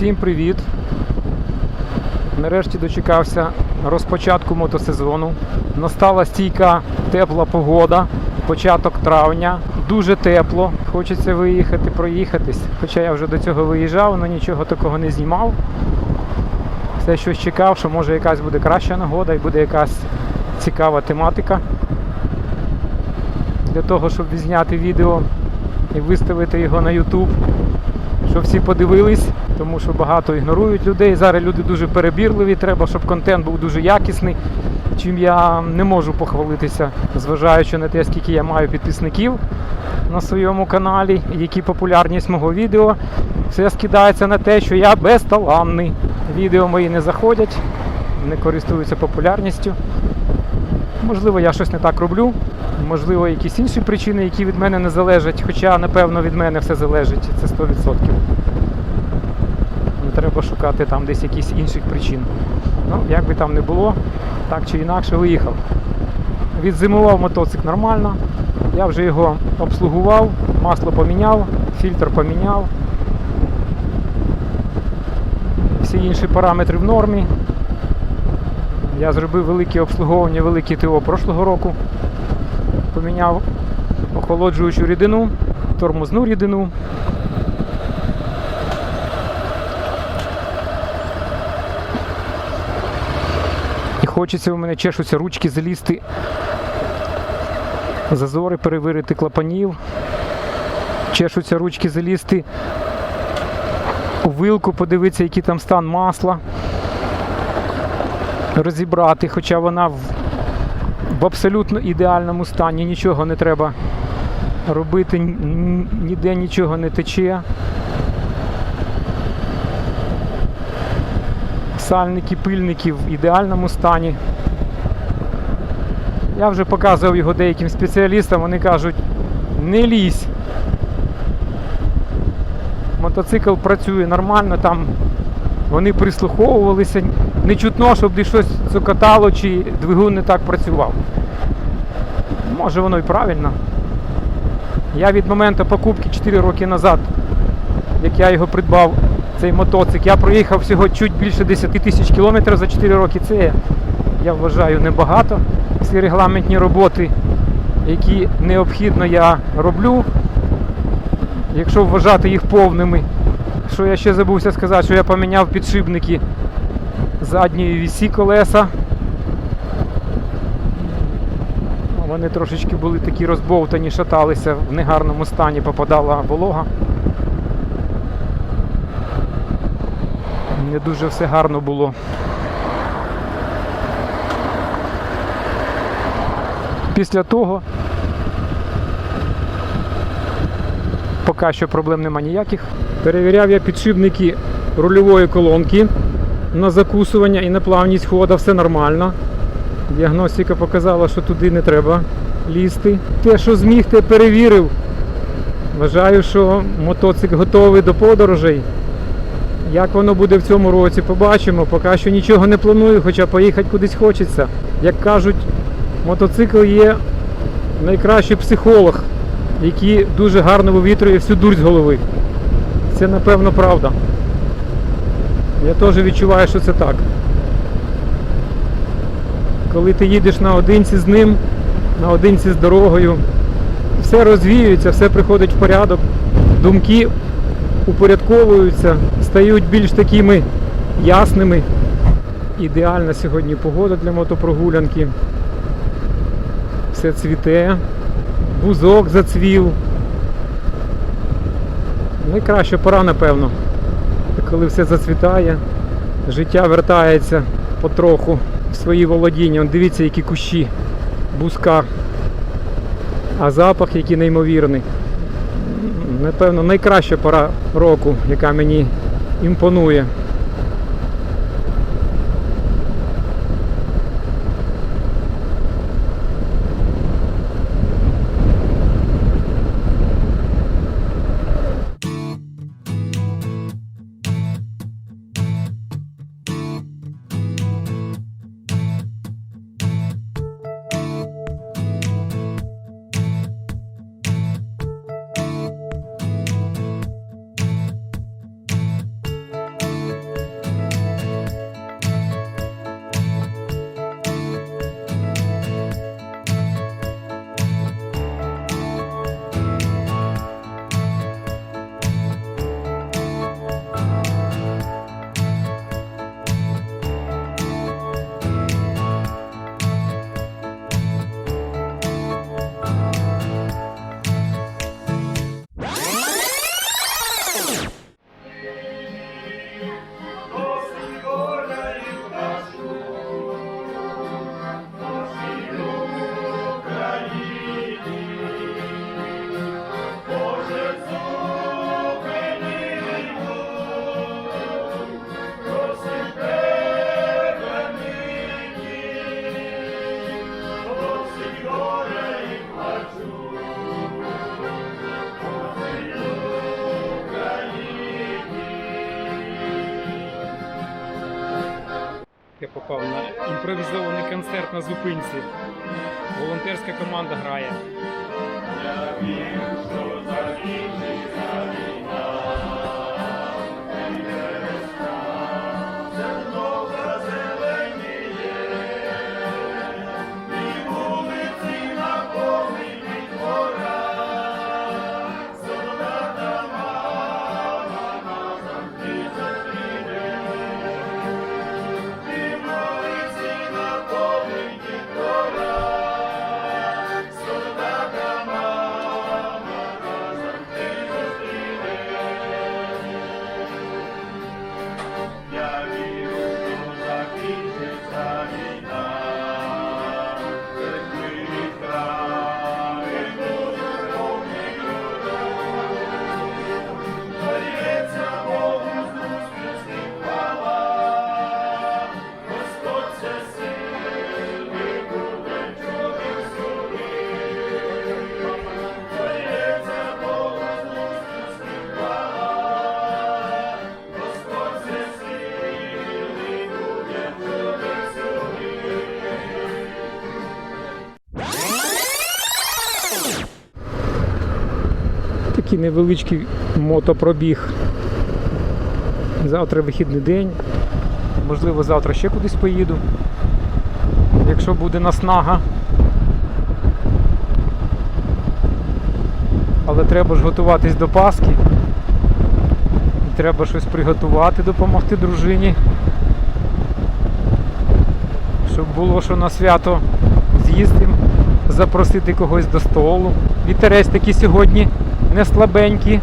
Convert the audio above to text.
Всім привіт! Нарешті дочекався розпочатку мотосезону. Настала стійка тепла погода, початок травня. Дуже тепло. Хочеться виїхати, проїхатись. Хоча я вже до цього виїжджав, але нічого такого не знімав. Все щось чекав, що може якась буде краща нагода і буде якась цікава тематика. Для того, щоб відзняти відео і виставити його на YouTube щоб всі подивились, тому що багато ігнорують людей. Зараз люди дуже перебірливі, треба, щоб контент був дуже якісний. Чим я не можу похвалитися, зважаючи на те, скільки я маю підписників на своєму каналі, які популярність мого відео. Все скидається на те, що я безталанний. Відео мої не заходять, не користуються популярністю. Можливо, я щось не так роблю, можливо, якісь інші причини, які від мене не залежать, хоча, напевно, від мене все залежить, це 100%. Треба шукати там десь якісь інших причин. Ну, як би там не було, так чи інакше виїхав. Відзимував мотоцикл нормально, я вже його обслугував, масло поміняв, фільтр поміняв. Всі інші параметри в нормі. Я зробив велике обслуговування, велике ТО прошлого року. Поміняв охолоджуючу рідину, тормозну рідину. Хочеться у мене чешуться ручки залізти, зазори перевірити клапанів. Чешуться ручки залізти у вилку, подивитися, який там стан масла розібрати, хоча вона в, в абсолютно ідеальному стані, нічого не треба робити, ніде нічого не тече. Сальники, пильники в ідеальному стані. Я вже показував його деяким спеціалістам, вони кажуть, не лізь. Мотоцикл працює нормально, там вони прислуховувалися, не чутно, щоб десь щось цокотало чи двигун не так працював. Може воно і правильно. Я від моменту покупки 4 роки назад, як я його придбав, цей мотоцикл, я проїхав всього чуть більше 10 тисяч кілометрів за 4 роки. Це я вважаю небагато. Всі регламентні роботи, які необхідно я роблю, якщо вважати їх повними. Що я ще забувся сказати, що я поміняв підшипники задньої вісі колеса. Вони трошечки були такі розбовтані, шаталися в негарному стані, попадала волога. Не дуже все гарно було. Після того поки що проблем нема ніяких. Перевіряв я підшипники рульової колонки на закусування і на плавність хода, все нормально. Діагностика показала, що туди не треба лізти. Те, що зміг, те перевірив. Вважаю, що мотоцикл готовий до подорожей. Як воно буде в цьому році, побачимо. Поки що нічого не планую, хоча поїхати кудись хочеться. Як кажуть, мотоцикл є найкращий психолог, який дуже гарно вивітрює всю дурь з голови. Це напевно правда. Я теж відчуваю, що це так. Коли ти їдеш наодинці з ним, наодинці з дорогою, все розвіюється, все приходить в порядок, думки упорядковуються, стають більш такими ясними. Ідеальна сьогодні погода для мотопрогулянки. Все цвіте, бузок зацвів. Найкраща пора, напевно, коли все зацвітає, життя вертається потроху в свої володіння. Он дивіться, які кущі, бузка, а запах який неймовірний. Напевно, найкраща пора року, яка мені імпонує. Я попав на імпровізований концерт на зупинці. Волонтерська команда грає. Такий невеличкий мотопробіг. Завтра вихідний день. Можливо, завтра ще кудись поїду. Якщо буде наснага. Але треба ж готуватись до Пасхи. Треба щось приготувати, допомогти дружині. Щоб було що на свято з'їсти, запросити когось до столу. Вітерець такий сьогодні не слабенький.